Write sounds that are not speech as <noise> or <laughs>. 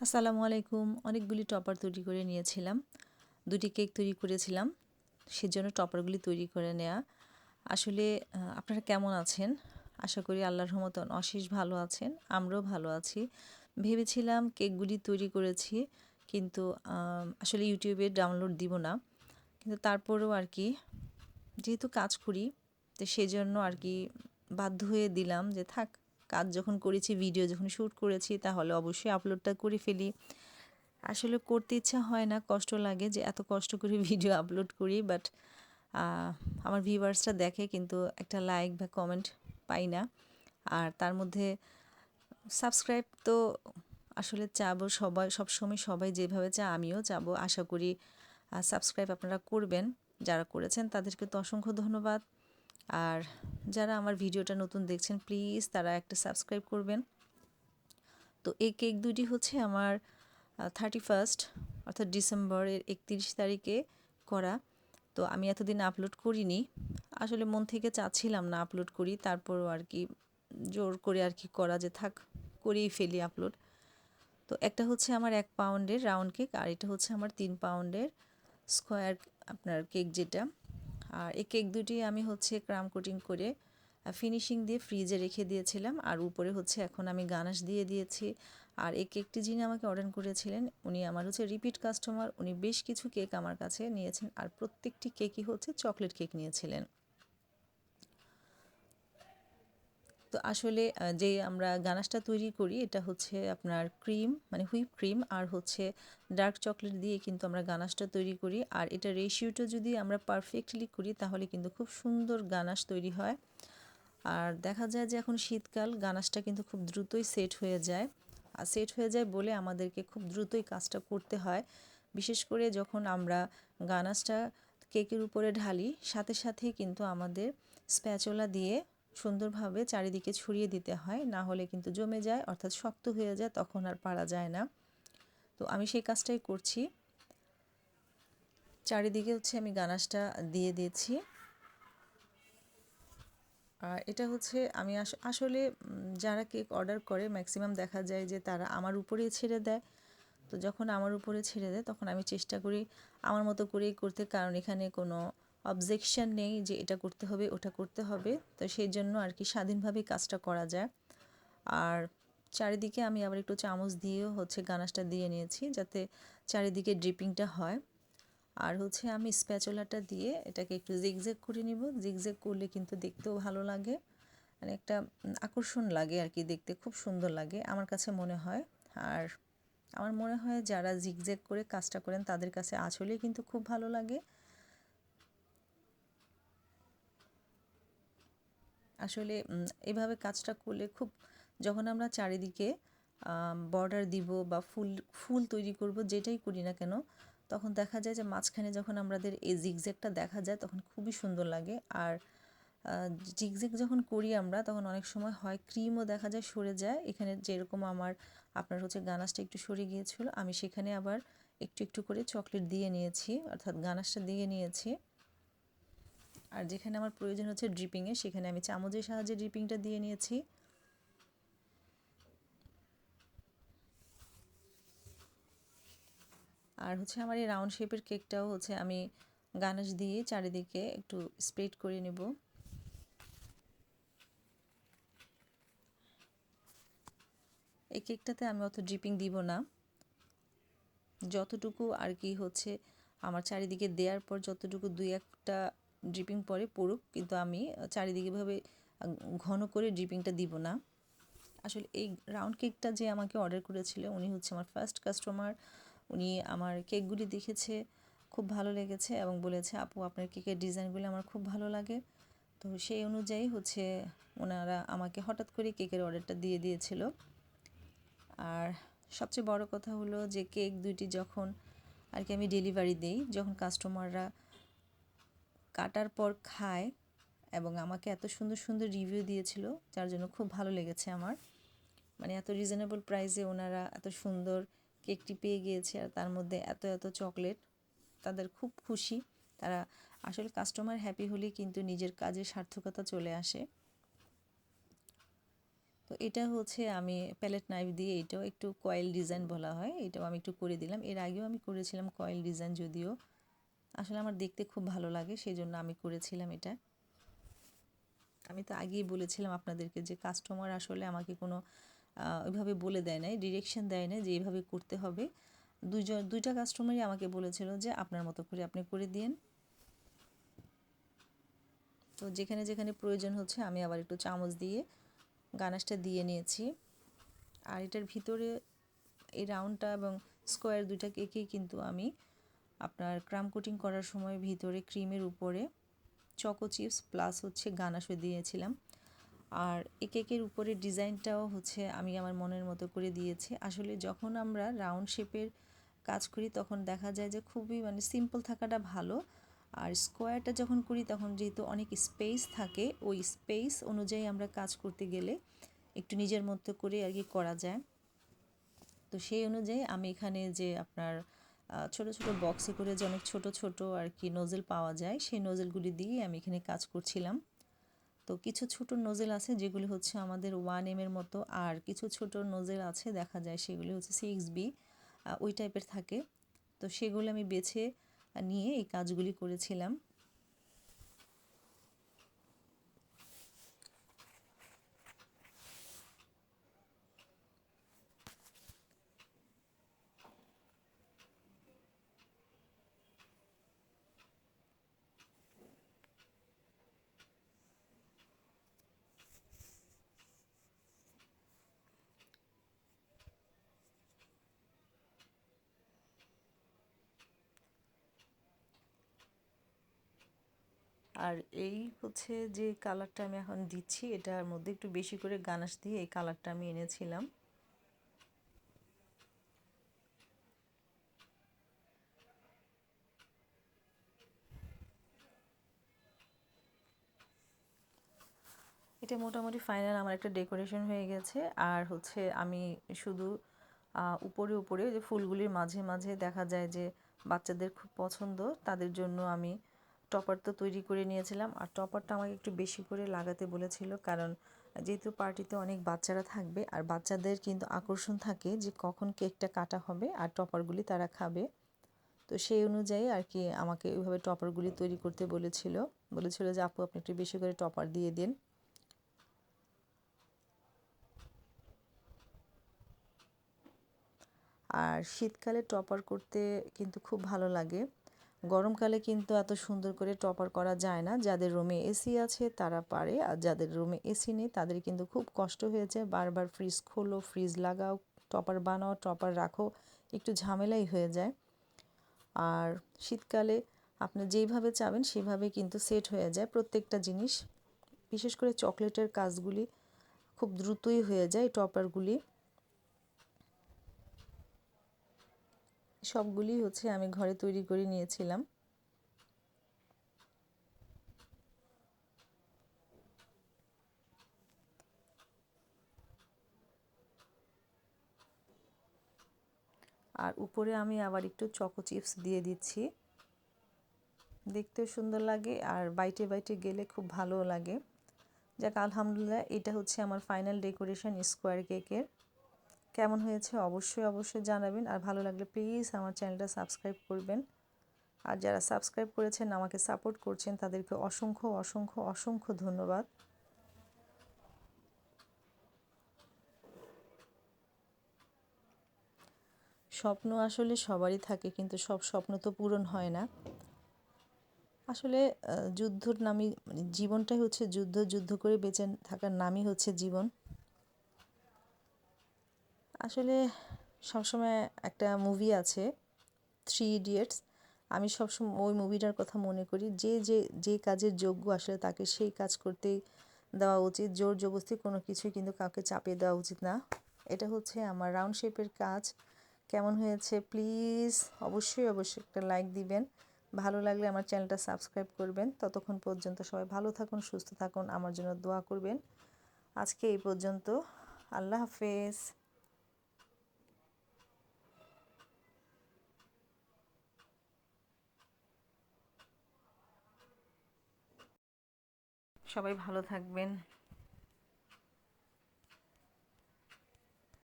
আসসালামু আলাইকুম। অনেকগুলি টপার তৈরি করে নিয়েছিলাম। দুটি কেক তৈরি করেছিলাম। সেজন্য টপারগুলি তৈরি করে নেওয়া আসলে আপনারা কেমন আছেন? আশা করি আল্লাহর রহমতন অশেষ ভালো আছেন। আমরাও ভালো আছি। ভেবেছিলাম কেকগুলি তৈরি করেছি, কিন্তু আসলে ইউটিউবে ডাউনলোড দিব না। কিন্তু তারপরেও আর কি, যেহেতু কাজ করি, তো সেই জন্য আর কি বাধ্য হয়ে দিলাম যে থাক কাজ যখন করেছি ভিডিও যখন শ্যুট করেছি, তাহলে অবশ্যই আপলোডটা করে ফেলি। আসলে করতে ইচ্ছা হয় না, কষ্ট লাগে যে এত কষ্ট করে <laughs> ভিডিও আপলোড করি বাট আমার ভিউয়ার্সটা দেখে কিন্তু একটা লাইক বা কমেন্ট পাই না। আর তার মধ্যে সাবস্ক্রাইব তো আসলে চাবো সবাই, সবসময় সবাই যেভাবে চা আমিও চাবো। আশা করি সাবস্ক্রাইব আপনারা করবেন। যারা করেছেন তাদেরকে তো অসংখ্য ধন্যবাদ। আর যারা আমার ভিডিওটা নতুন দেখছেন প্লিজ তারা একটা সাবস্ক্রাইব করবেন। তো এই কেক দুটি হচ্ছে আমার থার্টি ফার্স্ট অর্থাৎ ডিসেম্বরের একত্রিশ তারিখে করা। তো আমি এতদিন আপলোড করিনি। আসলে মন থেকে চাচ্ছিলাম না আপলোড করি, তারপরও আর কি জোর করে আর কি করা যে থাক, করেই ফেলি আপলোড তো একটা হচ্ছে আমার এক পাউন্ডের রাউন্ড কেক আর এটা হচ্ছে আমার তিন পাউন্ডের স্কোয়ার আপনার কেক যেটা। আর এই কেক দুটি আমি হচ্ছে ক্রাম কোটিং করে ফিনিশিং দিয়ে ফ্রিজে রেখে দিয়েছিলাম। আর উপরে হচ্ছে এখন আমি গানাশ দিয়ে দিয়েছি। আর এক কেকটি যিনি আমাকে অর্ডার করেছিলেন, উনি আমার হচ্ছে রিপিট কাস্টমার উনি বেশ কিছু কেক আমার কাছে নিয়েছেন। আর প্রত্যেকটি কেকই হচ্ছে চকলেট কেক নিয়েছিলেন। তো আসলে যে আমরা গানাশটা তৈরি করি, এটা হচ্ছে আপনার ক্রিম মানে হুইপ ক্রিম, আর হচ্ছে ডার্ক চকলেট দিয়ে কিন্তু আমরা গানাশটা তৈরি করি। আর এটা রেশিওটা যদি আমরা পারফেক্টলি করি, তাহলে কিন্তু খুব সুন্দর গানাশ তৈরি হয়। আর দেখা যায় যে এখন শীতকাল, গানাশটা কিন্তু খুব দ্রুতই সেট হয়ে যায়। আর সেট হয়ে যায় বলে আমাদেরকে খুব দ্রুতই কাজটা করতে হয়। বিশেষ করে যখন আমরা গানাশটা কেকের উপরে ঢালি, সাথে সাথে কিন্তু আমাদের স্প্যাচোলা দিয়ে সুন্দরভাবে চারিদিকে ছড়িয়ে দিতে হয়, না হলে কিন্তু জমে যায়, অর্থাৎ শক্ত হয়ে যায়, তখন আর পারা যায় না। তো আমি সেই কাজটাই করছি। চারিদিকে হচ্ছে আমি গানাশটা দিয়ে দিয়েছি। আর এটা হচ্ছে আমি আসলে যারা কেক অর্ডার করে, ম্যাক্সিমাম দেখা যায় যে তারা আমার উপরেই ছেড়ে দেয়। তো যখন আমার উপরে ছেড়ে দেয়, তখন আমি চেষ্টা করি আমার মতো করেই করতে, কারণ এখানে কোনো অবজেকশন নেই যে এটা করতে হবে, ওটা করতে হবে। তো সেই জন্য আর কি স্বাধীনভাবেই কাজটা করা যায়। আর চারিদিকে আমি আবার একটু চামচ দিয়েও হচ্ছে গানাশটা দিয়ে নিয়েছি যাতে চারিদিকে ড্রিপিংটা হয়। আর হচ্ছে আমি স্প্যাচোলাটা দিয়ে এটাকে একটু জিগজেগ করে নিব। জিগজেগ করলে কিন্তু দেখতেও ভালো লাগে। মানে একটা আকর্ষণ লাগে আর কি দেখতে, খুব সুন্দর লাগে আমার কাছে মনে হয়। আর আমার মনে হয় যারা জিগজেগ করে কাজটা করেন তাদের কাছে আসলে কিন্তু খুব ভালো লাগে। আসলে এভাবে কাজটা করলে খুব, যখন আমরা চারিদিকে বর্ডার দিব বা ফুল ফুল তৈরি করব যেটাই করি না কেন, তখন দেখা যায় যে মাঝখানে যখন আমাদের এই জিগজ্যাগটা দেখা যায় তখন খুবই সুন্দর লাগে। আর জিগজ্যাগ যখন করি আমরা তখন অনেক সময় হয় ক্রিমও দেখা যায় সরে যায়। এখানে যেরকম আমার, আপনার হচ্ছে গানাসটা একটু সরে গিয়েছিল, আমি সেখানে আবার একটু একটু করে চকলেট দিয়ে নিয়েছি, অর্থাৎ গানাসটা দিয়ে নিয়েছি। আর যেখানে আমার প্রয়োজন হচ্ছে ড্রিপিংয়ে সেখানে আমি চামচের সাহায্যে ড্রিপিংটা দিয়ে নিয়েছি। আর হচ্ছে আমার এই রাউন্ড শেপের কেকটাও হচ্ছে আমি গানাশ দিয়ে চারিদিকে একটু স্প্রেড করে নেব। এই কেকটাতে আমি অত ড্রিপিং দিব না। যতটুকু আর কি হচ্ছে আমার চারিদিকে দেওয়ার পর যতটুকু দুই একটা ড্রিপিং পরে পড়ুক কিন্তু আমি চারিদিকেভাবে ঘন করে ড্রিপিংটা দিব না। আসলে এই রাউন্ড কেকটা যে আমাকে অর্ডার করেছিল, উনি হচ্ছে আমার ফার্স্ট কাস্টমার উনি আমার কেকগুলি দেখেছে, খুব ভালো লেগেছে এবং বলেছে, আপু, আপনার কেকের ডিজাইনগুলি আমার খুব ভালো লাগে। তো সেই অনুযায়ী হচ্ছে ওনারা আমাকে হঠাৎ করে কেকের অর্ডারটা দিয়ে দিয়েছিল। আর সবচেয়ে বড় কথা হলো যে কেক দুইটি যখন আর কি আমি ডেলিভারি দিই, যখন কাস্টমাররা কাটার পর খায় এবং আমাকে এত সুন্দর সুন্দর রিভিউ দিয়েছিল, যার জন্য খুব ভালো লেগেছে আমার। মানে এত রিজনেবল প্রাইসে ওনারা এত সুন্দর কেকটি পেয়ে গিয়েছে আর তার মধ্যে এত এত চকলেট তাদের খুব খুশি। তারা আসলে কাস্টমার হ্যাপি হলে কিন্তু নিজের কাজের সার্থকতা চলে আসে। তো এটা হচ্ছে আমি প্যালেট নাইফ দিয়ে, এটাও একটু কয়েল ডিজাইন বলা হয়, এটাও আমি একটু করে দিলাম। এর আগেও আমি করেছিলাম কয়েল ডিজাইন যদিও। আসলে আমার দেখতে খুব ভালো লাগে সেই জন্য আমি করেছিলাম এটা। আমি তো আগেই বলেছিলাম আপনাদেরকে যে কাস্টমার আসলে আমাকে কোনো ওইভাবে বলে দেয় নাই ডিরেকশন দেয় না যে এইভাবে করতে হবে। দুইজন, দুইটা কাস্টমারই আমাকে বলেছিল যে আপনার মতো করে আপনি করে দিন তো যেখানে যেখানে প্রয়োজন হচ্ছে আমি আবার একটু চামচ দিয়ে গানাশটা দিয়ে নিয়েছি। আর এটার ভিতরে এই রাউন্ডটা এবং স্কোয়ার দুইটা কেকেই কিন্তু আমি আপনার ক্রাম কোটিং করার সময় ভিতরে ক্রিমের উপরে চকো চিপস প্লাস হচ্ছে গানাশো দিয়েছিলাম। আর এই কেকের উপরে ডিজাইনটাও হচ্ছে আমি আমার মনের মতো করে দিয়েছি। আসলে যখন আমরা রাউন্ড শেপের কাজ করি তখন দেখা যায় যে খুবই মানে সিম্পল থাকাটা ভালো। আর স্কোয়ারটা যখন করি তখন যেহেতু অনেক স্পেস থাকে, ওই স্পেস অনুযায়ী আমরা কাজ করতে গেলে একটু নিজের মতো করে আর কি করা যায়। তো সেই অনুযায়ী আমি এখানে যে আপনার ছোট ছোট বক্সে করে যে অনেক ছোট ছোট আর কি নোজেল পাওয়া যায়, সেই নোজেলগুলি দিয়ে আমি এখানে কাজ করছিলাম। তো কিছু ছোট নোজেল আছে যেগুলি হচ্ছে আমাদের ওয়ান এম এর মতো, আর কিছু ছোট নোজেল আছে দেখা যায় সেগুলি হচ্ছে সিক্স বি ওই টাইপের থাকে। তো সেগুলো আমি বেছে নিয়ে এই কাজগুলি করেছিলাম। আর এই হচ্ছে যে কালারটা আমি এখন দিচ্ছি, এটার মধ্যে একটু বেশি করে গানাশ দিয়ে এই কালারটা আমি এনেছিলাম। এটা মোটামুটি ফাইনাল আমার একটা ডেকোরেশন হয়ে গেছে, আর হচ্ছে আমি শুধু উপরে উপরে যে ফুলগুলির মাঝে মাঝে দেখা যায় যে বাচ্চাদের খুব পছন্দ, তাদের জন্য আমি টপার তো তৈরি করে নিয়েছিলাম। আর টপারটা আমাকে একটু বেশি করে লাগাতে বলেছিল, কারণ যেহেতু পার্টিতে অনেক বাচ্চারা থাকবে, আর বাচ্চাদের কিন্তু আকর্ষণ থাকে যে কখন কেকটা কাটা হবে আর টপারগুলি তারা খাবে। তো সেই অনুযায়ী আর কি আমাকে ওইভাবে টপারগুলি তৈরি করতে বলেছিল। বলেছিল যে, আপু, আপনি একটু বেশি করে টপার দিয়ে দিন। আর শীতকালে টপার করতে কিন্তু খুব ভালো লাগে। গরমকালে কিন্তু এত সুন্দর করে টপার করা যায় না। যাদের রুমে এসি আছে, তারা পারে। আর যাদের রুমে এসি নেই, তাদের কিন্তু খুব কষ্ট হয়েছে। বারবার ফ্রিজ খোলো ফ্রিজ লাগাও, টপার বানাও, টপার রাখো, একটু ঝামেলাই হয়ে যায়। আর শীতকালে আপনি যেইভাবে চাবেন, সেভাবে কিন্তু সেট হয়ে যায়। প্রত্যেকটা জিনিস, বিশেষ করে চকলেটের কাজগুলি খুব দ্রুতই হয়ে যায়, টপারগুলি। সবগুলি হচ্ছে আমি ঘরে তৈরি করে নিয়েছিলাম। আর উপরে আমি আবার একটু চকো চিপস দিয়ে দিচ্ছি। দেখতেও সুন্দর লাগে আর বাইটে বাইটে গেলে খুব ভালো লাগে। যাক, আলহামদুলিল্লাহ, এটা হচ্ছে আমার ফাইনাল ডেকোরেশন স্কোয়ার কেকের কেমন হয়েছে অবশ্যই অবশ্যই জানাবেন। আর ভালো লাগলে প্লিজ আমার চ্যানেলটা সাবস্ক্রাইব করবেন। আর যারা সাবস্ক্রাইব করেছেন, আমাকে সাপোর্ট করছেন, তাদেরকে অসংখ্য অসংখ্য অসংখ্য ধন্যবাদ। স্বপ্ন আসলে সবারই থাকে, কিন্তু সব স্বপ্ন তো পূরণ হয় না। আসলে যুদ্ধর নামই মানে জীবনটাই হচ্ছে যুদ্ধ যুদ্ধ করে বেঁচে থাকার নামই হচ্ছে জীবন। আসলে সবসময় একটা মুভি আছে থ্রি ইডিয়েটস আমি সবসময় ওই মুভিটার কথা মনে করি। যে যে যে কাজের যোগ্য আসলে তাকে সেই কাজ করতেই দেওয়া উচিত। জোর জবস্তি কোনো কিছুই কিন্তু কাউকে চাপিয়ে দেওয়া উচিত না। এটা হচ্ছে আমার রাউন্ড শেপের কাজ। কেমন হয়েছে? প্লিজ অবশ্যই অবশ্যই একটা লাইক দিবেন। ভালো লাগলে আমার চ্যানেলটা সাবস্ক্রাইব করবেন। ততক্ষণ পর্যন্ত সবাই ভালো থাকুন, সুস্থ থাকুন। আমার জন্য দোয়া করবেন। আজকে এই পর্যন্ত। আল্লাহ হাফেজ। সবাই ভালো থাকবেন।